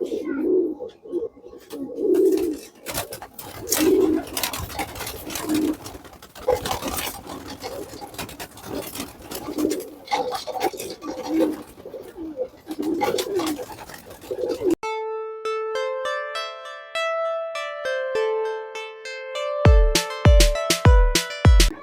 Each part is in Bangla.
何?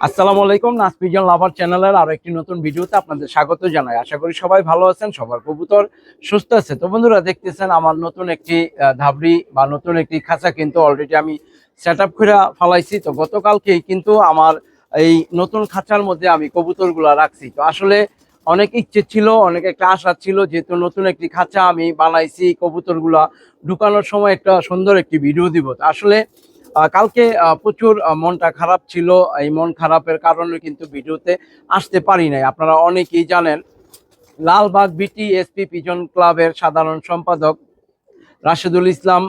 আসসালামু আলাইকুম নাসপিজন লাভার চ্যানেলের আরও একটি নতুন ভিডিওতে আপনাদের স্বাগত জানাই। আশা করি সবাই ভালো আছেন, সবার কবুতর সুস্থ আছে। তো বন্ধুরা, দেখতেছেন আমার নতুন একটি ধাবড়ি বা নতুন একটি খাঁচা কিন্তু অলরেডি আমি সেট আপ করে ফালাইছি। তো গতকালকেই কিন্তু আমার এই নতুন খাঁচার মধ্যে আমি কবুতরগুলা রাখছি। তো আসলে অনেক ইচ্ছে ছিল, অনেক একটা আশা ছিল, যেহেতু নতুন একটি খাঁচা আমি বানাইছি, কবুতরগুলা ঢুকানোর সময় একটা সুন্দর একটি ভিডিও দিব। তো আসলে কালকে প্রচুর মনটা খারাপ ছিল। এই মন খারাপের কারণে কিন্তু ভিডিওতে আসতে পারি নাই। আপনারা অনেকেই জানেন, লালবাগ বিটি এসপি পিজন ক্লাবের সাধারণ সম্পাদক রাশেদুল ইসলাম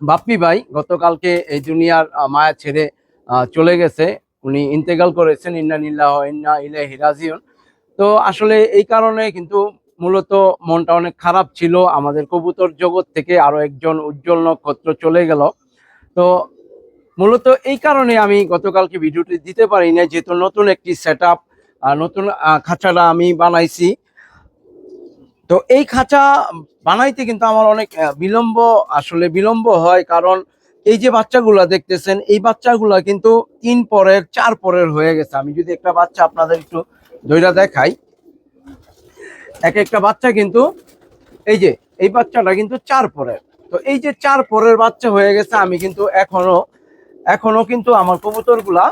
বাপ্পি ভাই গতকালকে এই দুনিয়ার মায়া ছেড়ে চলে গেছে। উনি ইন্তেকাল করেছেন ইন্না নিল্লাহ ইন্না ইলাইহি রাজিউন। তো আসলে এই কারণে কিন্তু মূলত মনটা অনেক খারাপ ছিল। আমাদের কবুতর জগৎ থেকে আরও একজন উজ্জ্বল নক্ষত্র চলে গেল। তো মূলত এই কারণে আমি গতকালকে ভিডিওটি দিতে পারি না যেহেতু নতুন একটি সেট নতুন খাঁচাটা আমি বানাইছি। তো এই খাঁচা বানাইতে কিন্তু আমার অনেক বিলম্ব, আসলে বিলম্ব হয়, কারণ এই যে বাচ্চাগুলা দেখতেছেন, এই বাচ্চাগুলা কিন্তু তিন পরের, চার পরের হয়ে গেছে। আমি যদি একটা বাচ্চা আপনাদের একটু দইরা দেখাই। এক একটা বাচ্চা কিন্তু, এই যে, এই বাচ্চাটা কিন্তু চার পরের। তো এই যে চার পরের বাচ্চা হয়ে গেছে, আমি কিন্তু এখনও এখনও কিন্তু আমার কবুতরগুলা,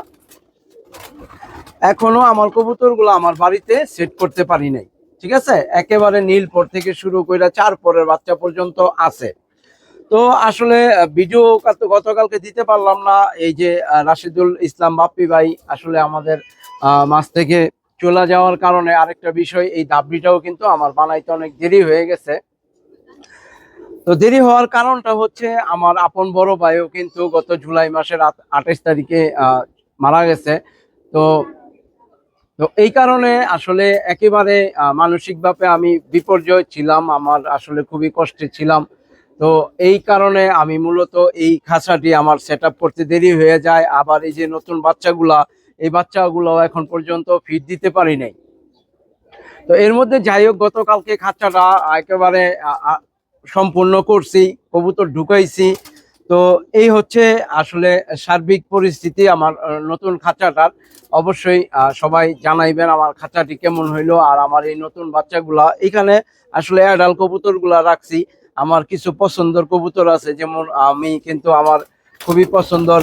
এখনও আমার কবুতরগুলো আমার বাড়িতে সেট করতে পারি নাই, ঠিক আছে? একেবারে নীল পর থেকে শুরু করে চার পরের বাচ্চা পর্যন্ত আছে। তো আসলে ভিডিও গতকালকে দিতে পারলাম না, এই যে রাশিদুল ইসলাম বাপ্পি ভাই আসলে আমাদের মাছ থেকে চলে যাওয়ার কারণে আরেকটা বিষয়, এই দাবড়িটাও কিন্তু আমার বানাইতে অনেক দেরি হয়ে গেছে। তো দেরি হওয়ার কারণটা হচ্ছে আমার আপন বড় ভাইও কিন্তু গত জুলাই মাসের আঠাইশ তারিখে মারা গেছে। তো তো এই কারণে আসলে একেবারে মানসিকভাবে আমি বিপর্যয় ছিলাম, আমার আসলে খুবই কষ্টে ছিলাম। তো এই কারণে আমি মূলত এই খাঁচাটি আমার সেট করতে দেরি হয়ে যায়। আবার এই যে নতুন বাচ্চাগুলা, এই বাচ্চাগুলো এখন পর্যন্ত ফিট দিতে পারি নাই। তো এর মধ্যে যাই হোক, গতকালকে খাঁচাটা একেবারে সম্পূর্ণ করছি, কবুতর ঢুকাইছি। তো এই হচ্ছে আসলে সার্বিক পরিস্থিতি আমার নতুন খাঁচাটার। অবশ্যই সবাই জানাইবেন আমার খাঁচাটি কেমন হইল আর আমার এই নতুন বাচ্চাগুলা। এখানে আসলে অ্যাডাল কবুতরগুলা রাখছি। আমার কিছু পছন্দর কবুতর আছে, যেমন আমি কিন্তু আমার খুবই পছন্দর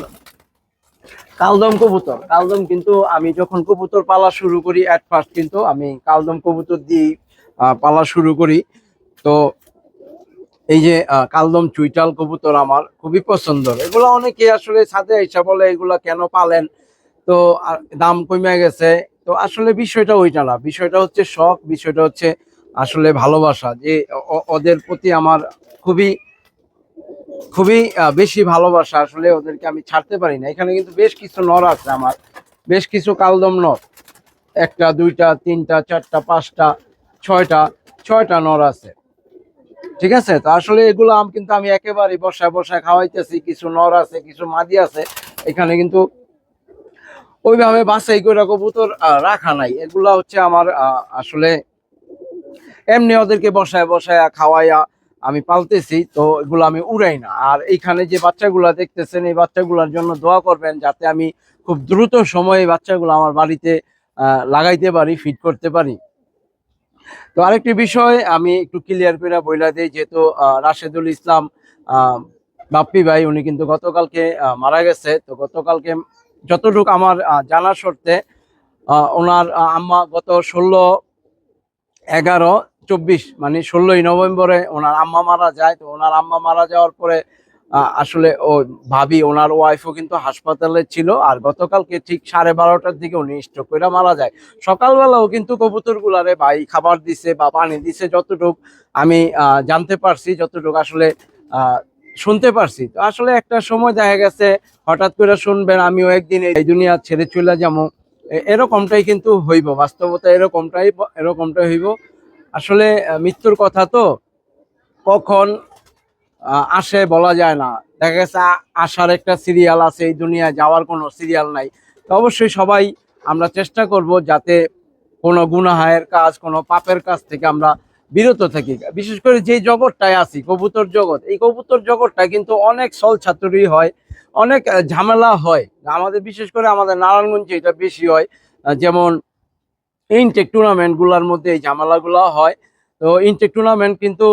কালদম কবুতর। কালদম কিন্তু আমি যখন কবুতর পালা শুরু করি অ্যাট ফার্স্ট কিন্তু আমি কালদম কবুতর দিয়ে পালা শুরু করি। তো এই যে কালদম চুইটাল কবুতর আমার খুবই পছন্দ। এগুলো অনেকে আসলে সাথে হিসাব বলে, এগুলা কেন পালেন? তো দাম কমে গেছে। তো আসলে বিষয়টা ওইটা না। বিষয়টা হচ্ছে শখ, বিষয়টা হচ্ছে আসলে ভালোবাসা। যে ওদের প্রতি আমার খুবই খুবই বেশি ভালোবাসা। আসলে ওদেরকে আমি ছাড়তে পারি না। এখানে কিন্তু বেশ কিছু নর আছে আমার। বেশ কিছু কালদম নর। একটা, দুইটা, তিনটা, চারটা, পাঁচটা, ছয়টা ছয়টা নর আছে। ঠিক আছে? তো আসলে এগুলো আম কিন্তু আমি একেবারে বসায় বসায় খাওয়াইতেছি। কিছু নর আছে, কিছু মাদি আছে। এখানে কিন্তু ওইভাবে বাছাই করে কবুতর রাখা নাই। এগুলা হচ্ছে আমার আসলে এমনি ওদেরকে বসায় বসায় খাওয়াইয়া আমি পালতেছি, তো এগুলো আমি উড়াই না। আর এইখানে যে বাচ্চাগুলা দেখতেছেন, এই বাচ্চাগুলোর জন্য দোয়া করবেন যাতে আমি খুব দ্রুত সময়ে বাচ্চাগুলো আমার বাড়িতে লাগাইতে পারি ফিট করতে পারি। তো আরেকটি বিষয় আমি একটু ক্লিয়ার করে বইলা দিই যেহেতু রাশেদুল ইসলাম বাপ্পি ভাই উনি কিন্তু গতকালকে মারা গেছে। তো গতকালকে যতটুকু আমার জানা আহ, ওনার আম্মা গত ষোলো এগারো চব্বিশ মানে ষোলোই নভেম্বরে ওনার আম্মা মারা যায়। তো ওনার আম্মা মারা যাওয়ার পরে আসলে ও ভাবি, ওনার ওয়াইফও কিন্তু হাসপাতালে ছিল আর গতকালকে ঠিক সাড়ে বারোটার দিকে উনি স্ট্রোক করে মারা যায়। সকালবেলাও কিন্তু কবুতর গুলারে ভাই খাবার দিছে বা পানি দিছে যতটুক আমি জানতে পারছি, যতটুক আসলে শুনতে পারছি। তো আসলে একটা সময় দেখা গেছে, হঠাৎ করে শুনবেন আমিও একদিন এই দুনিয়া ছেড়ে চলে যাব। এরকমটাই কিন্তু হইব, বাস্তবতা এরকমটাই এরকমটাই হইব। আসলে মৃত্যুর কথা তো কখন আসে বলা যায় না। দেখা গেছে আসার একটা সিরিয়াল আছে, এই দুনিয়ায় যাওয়ার কোনো সিরিয়াল নাই। তো অবশ্যই সবাই আমরা চেষ্টা করব যাতে কোনো গুনাহের কাজ, কোনো পাপের কাজ থেকে আমরা বিরত থাকি। বিশেষ করে যে জগৎটায় আছি, কবুতর জগৎ, এই কবুতর জগৎটা কিন্তু অনেক সল ছাত্রই হয়, অনেক ঝামেলা হয়। আমাদের বিশেষ করে আমাদের নারায়ণগঞ্জে এটা বেশি হয়। যেমন ইনটেক টুর্নামেন্টগুলোর মধ্যে এই ঝামেলাগুলো হয়। তো ইনটেক টুর্নামেন্ট কিন্তু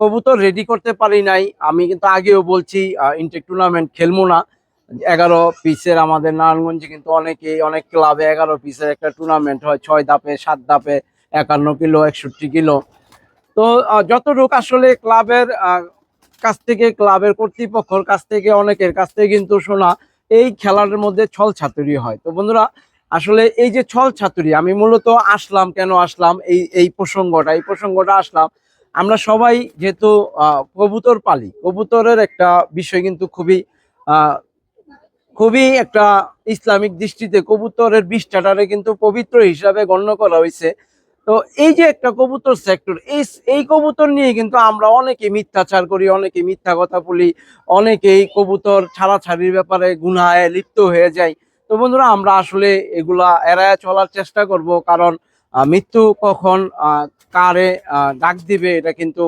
কবুতর রেডি করতে পারি নাই। আমি কিন্তু আগেও বলছি ইনটেক টুর্নামেন্ট খেলব না। এগারো পিসের আমাদের নারায়ণগঞ্জে কিন্তু অনেকেই অনেক ক্লাবে এগারো পিসের একটা টুর্নামেন্ট হয়। ছয় ধাপে, সাত ধাপে, একান্ন কিলো, একষট্টি কিলো। তো যতটুকু আসলে ক্লাবের কাছ থেকে ক্লাবের কর্তৃপক্ষের কাছ থেকে, অনেকের কাছ থেকে কিন্তু শোনা, এই খেলার মধ্যে ছল ছাতুরি হয়। তো বন্ধুরা, আসলে এই যে ছল ছাতুরি, আমি মূলত আসলাম, কেন আসলাম, এই এই প্রসঙ্গটা এই প্রসঙ্গটা আসলাম আমরা সবাই যেহেতু কবুতর পালি। কবুতরের একটা বিষয় কিন্তু খুবই খুবই একটা ইসলামিক দৃষ্টিতে কবুতরের বিষ্ঠাটারে কিন্তু পবিত্র হিসাবে গণ্য করা হয়েছে তো এই যে একটা কবুতর সেক্টর এই এই কবুতর নিয়ে কিন্তু আমরা অনেকে মিথ্যাচার করি অনেকে মিথ্যা কথা বলি, অনেকেই কবুতর ছাড়াছাড়ির ব্যাপারে গুনায় লিপ্ত হয়ে যায়। তো বন্ধুরা, আমরা আসলে এগুলা এড়ায় চলার চেষ্টা করব, কারণ মৃত্যু কখন কারে ডাক দিবে, এটা কিন্তু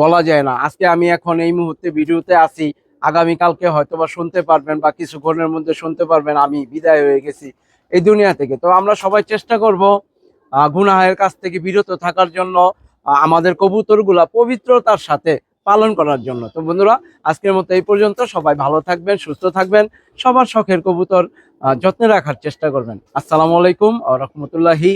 বলা যায় না। আজকে আমি এখন এই মুহূর্তে ভিডিওতে আছি। আগামীকালকে হয়তো বা শুনতে পারবেন বা কিছুক্ষণের মধ্যে শুনতে পারবেন, আমি বিদায় হয়ে গেছি এই দুনিয়া থেকে। তো আমরা সবাই চেষ্টা করব গুনাহের কাছ থেকে বিরত থাকার জন্য আমাদের কবুতরগুলা পবিত্রতার সাথে পালন করার জন্য। তো বন্ধুরা, আজকের মতো এই পর্যন্ত। সবাই ভালো থাকবেন, সুস্থ থাকবেন। সবার শখের কবুতর যত্নে রাখার চেষ্টা করবেন। আসসালামু আলাইকুম আ রহমতুল্লাহি